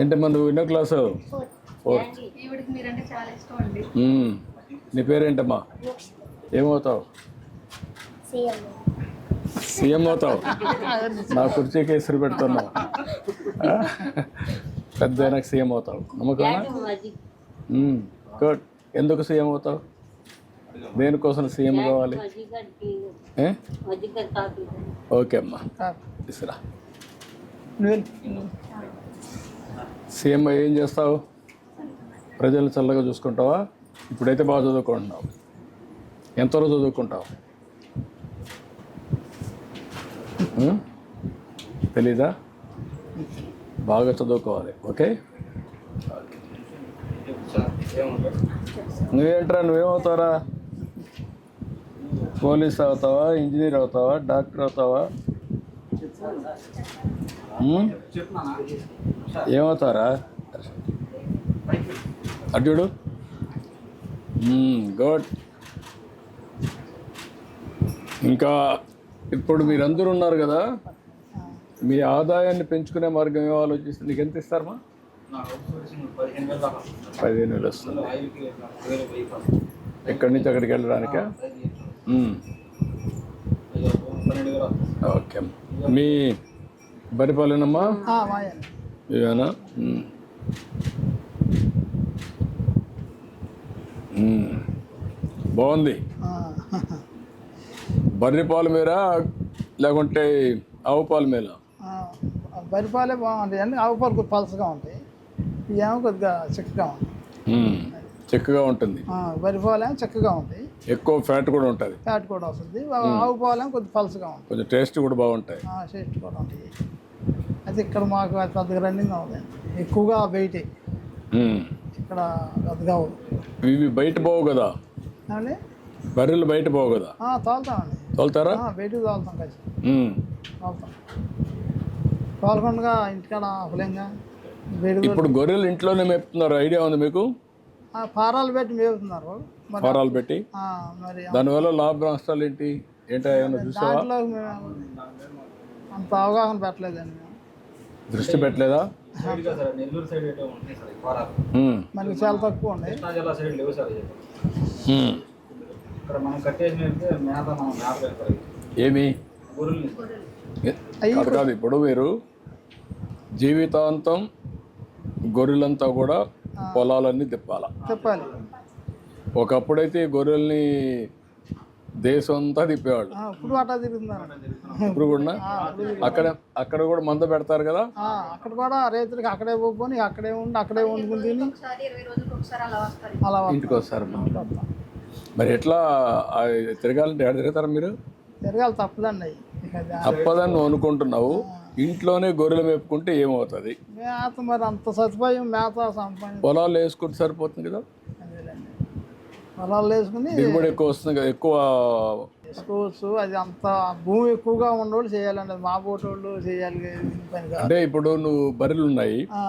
ఏంటమ్మా నువ్వు ఎన్నో క్లాసు ఫోర్త్. నీ పేరేంటమ్మా? ఏమవుతావు? సీఎం. అవుతావు? నా కుర్చీకి ఎసురు పెడుతున్నావు? పెద్ద సీఎం అవుతావు. నమ్మకమా గుడ్. ఎందుకు సీఎం అవుతావు? దేనికోసం సీఎం కావాలి? ఓకే అమ్మా. తీసురా సీఎం ఏం చేస్తావు? ప్రజలు చల్లగా చూసుకుంటావా? ఇప్పుడైతే బాగా చదువుకుంటున్నావు. ఎంతవరకు చదువుకుంటావు? తెలీదా? బాగా చదువుకోవాలి ఓకే? నువ్వేంట్రా నువ్వేమవుతారా పోలీస్ అవుతావా ఇంజనీర్ అవుతావా డాక్టర్ అవుతావా? ఏమవుతారా? అడ్డుడు గుడ్ ఇంకా ఇప్పుడు మీరందరూ ఉన్నారు కదా? మీ ఆదాయాన్ని పెంచుకునే మార్గం ఏమో ఆలోచిస్తే నీకు ఎంత ఇస్తారమ్మా పదిహేను వేలు వస్తుంది. ఎక్కడి నుంచి అక్కడికి వెళ్ళడానికా. ఓకే. మీ బరిపాలెనమ్మా ఇవేనా. బాగుంది. బర్రె పాలు మీరా లేకుంటే ఆవు పాలు మేల? బరిపాలే బాగుంటాయి అన్ని ఆవు పాలు కొద్దిగా పలసగా ఉంటాయి. ఇవేమో కొద్దిగా చిక్కగా ఉంటాయి. చిక్కగా ఉంటుంది. ఆ, బరిపాలు ఏమో చిక్కగా ఉంటాయి. ఎక్కువ ఫ్యాట్ కూడా ఉంటుంది. ఫ్యాట్ కూడా వస్తుంది. ఆవు పాలు ఏమో కొద్దిగా పలసగా ఉంటాయి. కొంచెం టేస్ట్ కూడా బాగుంటాయి. టేస్ట్ కూడా ఉంటాయి. అయితే ఇక్కడ మాకు అది పెద్దగా రన్నింగ్ అవుతుంది ఎక్కువగా బయటే. ఇక్కడ పెద్దగా అవ్వదు ఇవి బయట పోవు కదా? బర్రెలు బయట పోవు కదా? తోలుతామండి. తోలుతారా? ఆ, బయటికి తోలుతాం కలిసి. తోలుతాం. తోలకుండా ఇంటికాడ బయట ఇప్పుడు గొర్రెలు ఇంట్లోనే మేపుతున్నారు. ఐడియా ఉంది మీకు? పారాలు పెట్టి మేపుతున్నారు ఫారాలు పెట్టి? దానివల్ల లాభ నష్టాలు ఏంటి? ఏంటో ఏమైనా చూసావా? అంత అవగాహన పెట్టలేదండి. దృష్టి పెట్టలేదా. మనకి చాలా తక్కువ ఉన్నాయి. ఏమి? కాదు కాదు ఇప్పుడు మీరు జీవితాంతం గొర్రెలంతా కూడా పొలాలన్నీ తిప్పాల? చెప్పాలి. ఒకప్పుడైతే గొర్రెల్ని దేశం అంతా తిప్పేవాళ్ళు. ఇప్పుడు తిరుగుతున్నారు. ఇప్పుడు కూడా? అక్కడ అక్కడ కూడా మంద పెడతారు కదా? ఆ, అక్కడ కూడా రైతులకి అక్కడే పోని అక్కడే ఉండి అక్కడే వండుకుని తిని అలా వస్తారు. అలా ఇంటికి వస్తారు మరి. ఎట్లా తిరగాలంటే ఎక్కడ తిరుగుతారు మీరు? తిరగాలి తప్పదండి. తప్పదని నువ్వు అనుకుంటున్నావు ఇంట్లోనే గొర్రెలు మేపుకుంటే ఏమవుతుంది? మేత మరి అంత సదుపాయం మేత సంపాదన పొలాలు వేసుకుంటే సరిపోతుంది కదా? పొలాలు వేసుకుని దిగుబడి ఎక్కువ వస్తుంది కదా ఎక్కువ వేసుకోవచ్చు. అది అంత భూమి ఎక్కువగా ఉన్నోళ్ళు చేయాలండి. అది మా పోటోళ్ళు చేయాలి దీని పని కాదు. అంటే ఇప్పుడు నువ్వు బర్రెలు ఉన్నాయి. ఆ,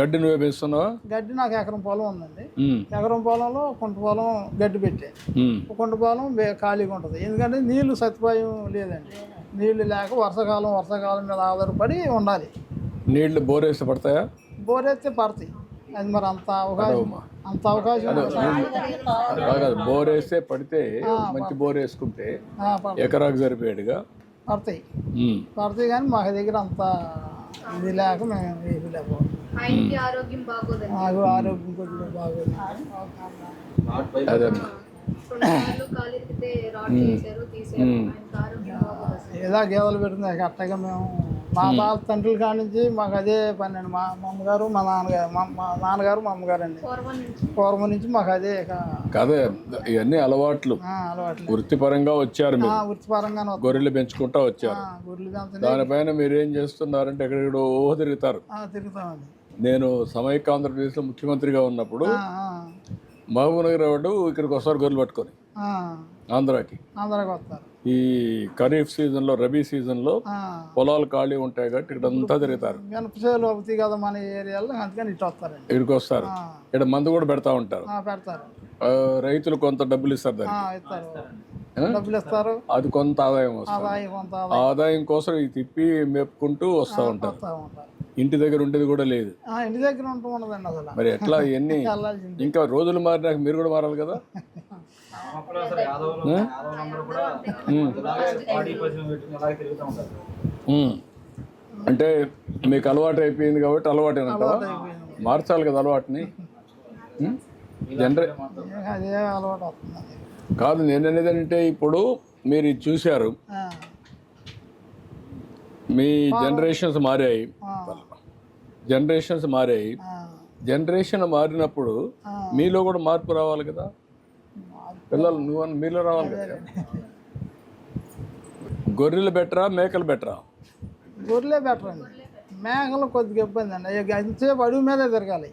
గడ్డి నువ్వే పెంచుతున్నావా గడ్డి నాకు ఎకరం పొలం ఉందండి. ఉమ్, ఎకరం పొలంలో కుంట పొలం గడ్డి పెట్టే. ఉమ్. కుంట పొలం ఖాళీగా ఉంటుంది. ఎందుకంటే నీళ్ళు సదుపాయం లేదండి. నీళ్ళు లేక వర్షాకాలం వర్షాకాలం మీద ఆధారపడి ఉండాలి. నీళ్ళు బోరేసి పడతాయా? బోరెత్తే పడతాయి. అది మరి అంత అవకాశం అంత అవకాశం కాదు బోర్ వేస్తే పడితే మంచి బోర్ వేసుకుంటే ఎకరాకు సరిపోయాడుగా? పడతాయి. పడతాయి కానీ మా దగ్గర అంత ఇది లేక మేము వేయలేకపోతాం ఆయనకి ఆరోగ్యం ఆరోగ్యం కొద్దిగా బాగోదు. అదమ్మా. ఏదో గేదెలు పెడుతుంది అట్టగా మేము మా తాత తండ్రుల కాడ నుంచి మాకు అదే పని అండి. మా మా అమ్మగారు మా నాన్నగారు మా మా నాన్నగారు మా అమ్మగారు అండి. పూర్వం నుంచి. మాకు అదే కాదే ఇవన్నీ అలవాట్లు. ఆ, అలవాట్లు. వృత్తిపరంగా వచ్చారు వస్తాం. గొర్రెలు పెంచుకుంటా వచ్చారు. దానిపైన మీరు ఏం చేస్తున్నారంటే ఎక్కడెక్కడో తిరుగుతారు. తిరుగుతామండి. నేను సమైక్య ఆంధ్రప్రదేశ్లో ముఖ్యమంత్రిగా ఉన్నప్పుడు మహబూబ్ నగర్ వాడు ఇక్కడికి వస్తారు గొర్రెలు పట్టుకొని. ఆ, ఆంధ్రాకి. ఆంధ్రాకి వస్తారు. ఈ ఖరీఫ్ సీజన్లో రబీ సీజన్లో ఆ, పొలాలు ఖాళీ ఉంటాయి కాబట్టి ఇక్కడ అంతా తిరుగుతారు. అవుతాయి కదా మన ఏరియాలో అందుకని ఇటు వస్తారండి. ఇక్కడికి వస్తారు. ఇక్కడ మందు కూడా పెడతా ఉంటారు. పెడతారు. రైతులు కొంత డబ్బులు ఇస్తారు దానికి. డబ్బులు ఇస్తారు. అది కొంత ఆదాయం వస్తుంది. ఆదాయం కోసం ఇది తిప్పి మేపుకుంటూ వస్తూ ఉంటారు. ఇంటి దగ్గర ఉండేది కూడా లేదు. ఇంటి దగ్గర ఉంటూ ఉండదండి అసలు. మరి ఎట్లా ఇవన్నీ ఇంకా రోజులు మారినాక మీరు కూడా మారాలి కదా? అంటే మీకు అలవాటు అయిపోయింది కాబట్టి అలవాటు అంటావా మార్చాలి కదా అలవాటుని? జనరే కాదు నేను అనేది అంటే ఇప్పుడు మీరు చూశారు. మీ జనరేషన్స్ మారాయి. జనరేషన్స్ మారాయి. జనరేషన్ మారినప్పుడు. మీలో కూడా మార్పు రావాలి కదా? పిల్లలు నువ్వు మీలో రావాలి కదా. గొర్రెలు బెటరా మేకలు బెటరా? గొర్రెలే బెటర్ అండి. మేకలు కొద్దిగా ఇబ్బంది అండి. ఎంతసేపు అడుగు మీదే తిరగాలి.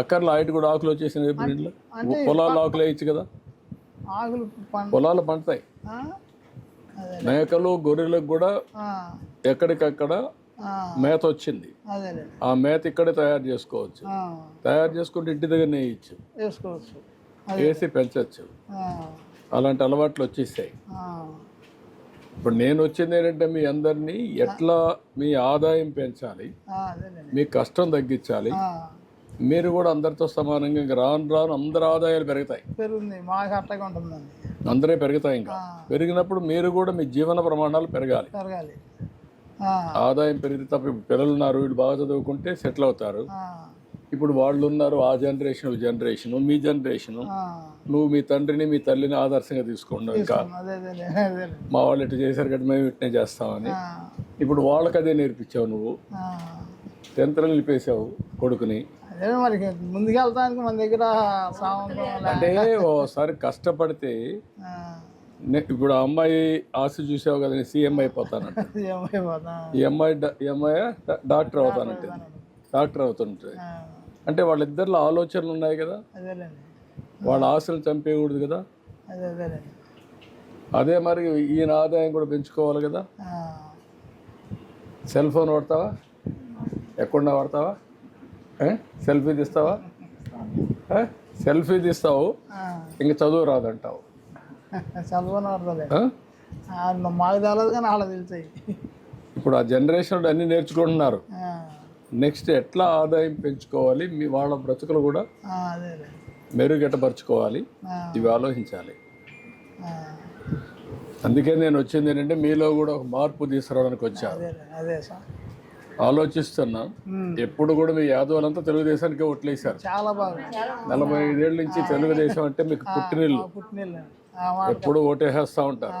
అక్కర్లో ఆయట కూడా ఆకులు వచ్చేసినాయి ఇప్పుడు ఇంట్లో పొలాలు ఆకులు వేయచ్చు కదా. ఆకులు పొలాలు పండుతాయి. మేకలు గొర్రెలకు కూడా ఎక్కడికక్కడ మేత వచ్చింది. ఆ మేత ఇక్కడే తయారు చేసుకోవచ్చు. తయారు చేసుకుంటే ఇంటి దగ్గర వేయచ్చు. వేసుకోవచ్చు. వేసి పెంచవచ్చు అలాంటి అలవాట్లు వచ్చేసాయి. ఇప్పుడు నేను వచ్చింది ఏంటంటే మీ అందరినీ ఎట్లా మీ ఆదాయం పెంచాలి మీ కష్టం తగ్గించాలి మీరు కూడా అందరితో సమానంగా ఇంకా రాను రాను అందరి ఆదాయాలు పెరుగుతాయి. మాకు ఉంటుందండి. అందరే పెరుగుతాయి ఇంకా. పెరిగినప్పుడు మీరు కూడా మీ జీవన ప్రమాణాలు పెరగాలి. పెరగాలి. ఆదాయం పెరిగితే తప్ప ఇప్పుడు పిల్లలు ఉన్నారు వీళ్ళు బాగా చదువుకుంటే సెటిల్ అవుతారు. ఇప్పుడు వాళ్ళు ఉన్నారు ఆ జనరేషన్ జనరేషన్ మీ జనరేషన్ నువ్వు మీ తండ్రిని మీ తల్లిని ఆదర్శంగా తీసుకోండి ఇంకా. మా వాళ్ళు ఇట్లా చేశారు కాబట్టి మేము ఇట్నే చేస్తామని. ఇప్పుడు వాళ్ళకి అదే నేర్పించావు నువ్వు. టెన్త్లో నిలిపేశావు కొడుకుని. అదే మరి ముందుకెళ్తానికి మన దగ్గర అంటే ఓసారి కష్టపడితే ఇప్పుడు ఆ అమ్మాయి ఆశ చూసావు కదా నేను సీఎం అయిపోతానంట ఈ అమ్మాయి ఈ అమ్మాయి? డాక్టర్ అవుతానంటే. డాక్టర్ అవుతుంటుంది ఆ, అంటే వాళ్ళిద్దరిలో ఆలోచనలు ఉన్నాయి కదా? వాళ్ళ ఆశలు చంపేయకూడదు కదా? అదే మరి ఈయన ఆదాయం కూడా పెంచుకోవాలి కదా? సెల్ ఫోన్ వాడతావా? ఎక్కడ వాడతావా? సెల్ఫీ తీస్తావా? సెల్ఫీ తీస్తావు. ఇంక చదువు రాదంటావు? మాకు తెలియదు కానీ వాళ్ళకి తెలుస్తాయి. ఇప్పుడు ఆ జనరేషన్ అన్నీ నేర్చుకుంటున్నారు. నెక్స్ట్ ఎట్లా ఆదాయం పెంచుకోవాలి? మీ వాళ్ళ బ్రతుకులు కూడా మెరుగెట్టపరచుకోవాలి ఇవి ఆలోచించాలి. అందుకే నేను వచ్చింది ఏంటంటే మీలో కూడా ఒక మార్పు తీసుకురావడానికి వచ్చాను ఆలోచిస్తున్నా. ఎప్పుడు కూడా మీ యాదవులంతా తెలుగుదేశానికి ఓట్లేశారు. బాగా. నలభై ఐదేళ్ళ నుంచి తెలుగుదేశం అంటే మీకు పుట్టినిల్లు. ఎప్పుడు ఓటేసేస్తూ ఉంటారు.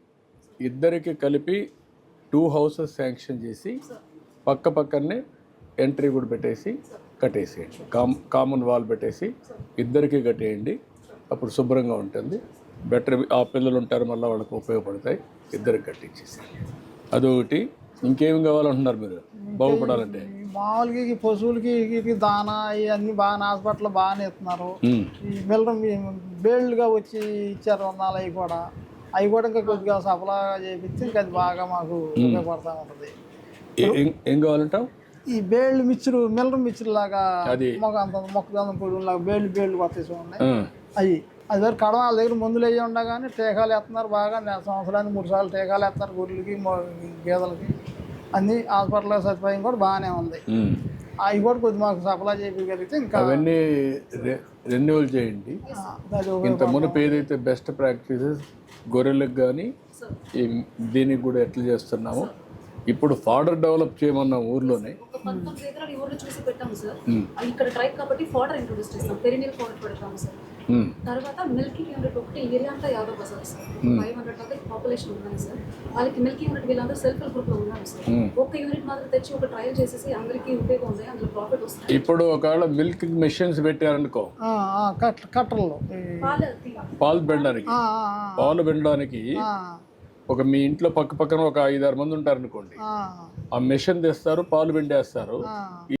ఇద్దరికి కలిపి టూ హౌసెస్ శాంక్షన్ చేసి పక్క పక్కనే ఎంట్రీ కూడా పెట్టేసి కట్టేసేయండి. కామ్ కామన్ వాల్ పెట్టేసి ఇద్దరికి కట్టేయండి. అప్పుడు శుభ్రంగా ఉంటుంది. బెటర్ ఆ పిల్లలు ఉంటారు మళ్ళీ వాళ్ళకి ఉపయోగపడతాయి. ఇద్దరికి కట్టించేసేయండి. అదొకటి. ఇంకేం కావాలంటున్నారు మీరు? బాగుపడాలంటే? మామూలుగా ఈ పశువులకి వీటికి దానా ఇవన్నీ బాగా హాస్పిటల్ బాగానే ఇస్తున్నారు. ఈ మిల్లరం బేళ్ళుగా వచ్చి ఇచ్చారు వందలు అవి కూడా. అవి కూడా ఇంకా కొద్దిగా సఫలాగా చేపిస్తే ఇంకా అది బాగా మాకు ఉపయోగపడతా ఉంటుంది. ఏ- కావాలంటావు? ఈ బేళ్ళు మిక్చరు మిల్లరం మిక్చర్ లాగా. మొగ అంత మొక్కజొన్న పొడి లాగా బేళ్ళు బేళ్ళు కొట్టేసి ఉన్నాయి. అవి. అది వరకు కడవ వాళ్ళ దగ్గర మందులు అయ్యి ఉండగానే టీకాలు వేస్తున్నారు బాగా. నెల సంవత్సరానికి మూడు సార్లు టీకాలు వేస్తున్నారు గొర్రెలకి గేదెలకి. అన్ని హాస్పిటల్ సదుపాయం కూడా బాగానే ఉంది. అవి కూడా కొద్ది మాకు సప్లై చేయగలిగితే ఇంకా అవన్నీ రెన్యువల్ చేయండి. ఇంత మునుపు ఏదైతే బెస్ట్ ప్రాక్టీసెస్ గొర్రెలకు కానీ ఈ దీనికి కూడా ఎట్లా చేస్తున్నామో? ఇప్పుడు ఫాడర్ డెవలప్ చేయమన్నాం ఊర్లోనే ఇక్కడ ట్రైబ్ కాబట్టి ఫోటర్ ఇంట్రొడ్యూస్ చేస్తాం. పెరినీల్ ఫోటర్ పెడతాము సార్. తర్వాత మిల్కింగ్ యూనిట్ ఒకటి ఏరియా అంతా Yadav Bazar sir five hundred దాకా పాపులేషన్ ఉన్నాయి సార్. వాళ్ళకి మిల్కింగ్ యూనిట్ వీళ్ళందరూ సెల్ఫ్ హెల్ప్ గ్రూప్లో ఉన్నారు సార్. ఒక్క యూనిట్ మాత్రం తెచ్చి ఒక ట్రయల్ చేసేసి అందరికీ ఉపయోగం ఉంది అందులో ప్రాఫిట్ వస్తుంది. ఇప్పుడు ఒకవేళ మిల్క్ మెషిన్స్ పెట్టారనుకో ఆ, ఆ, కట్ కట్టర్లు. ఈ- పాలు తీ- పాలు ఆ, ఒక మీ ఇంట్లో పక్క పక్కన ఒక ఐదారు మంది ఉంటారనుకోండి ఆ, ఆ మెషిన్ తెస్తారు పాలు పిండేస్తారు. ఆ.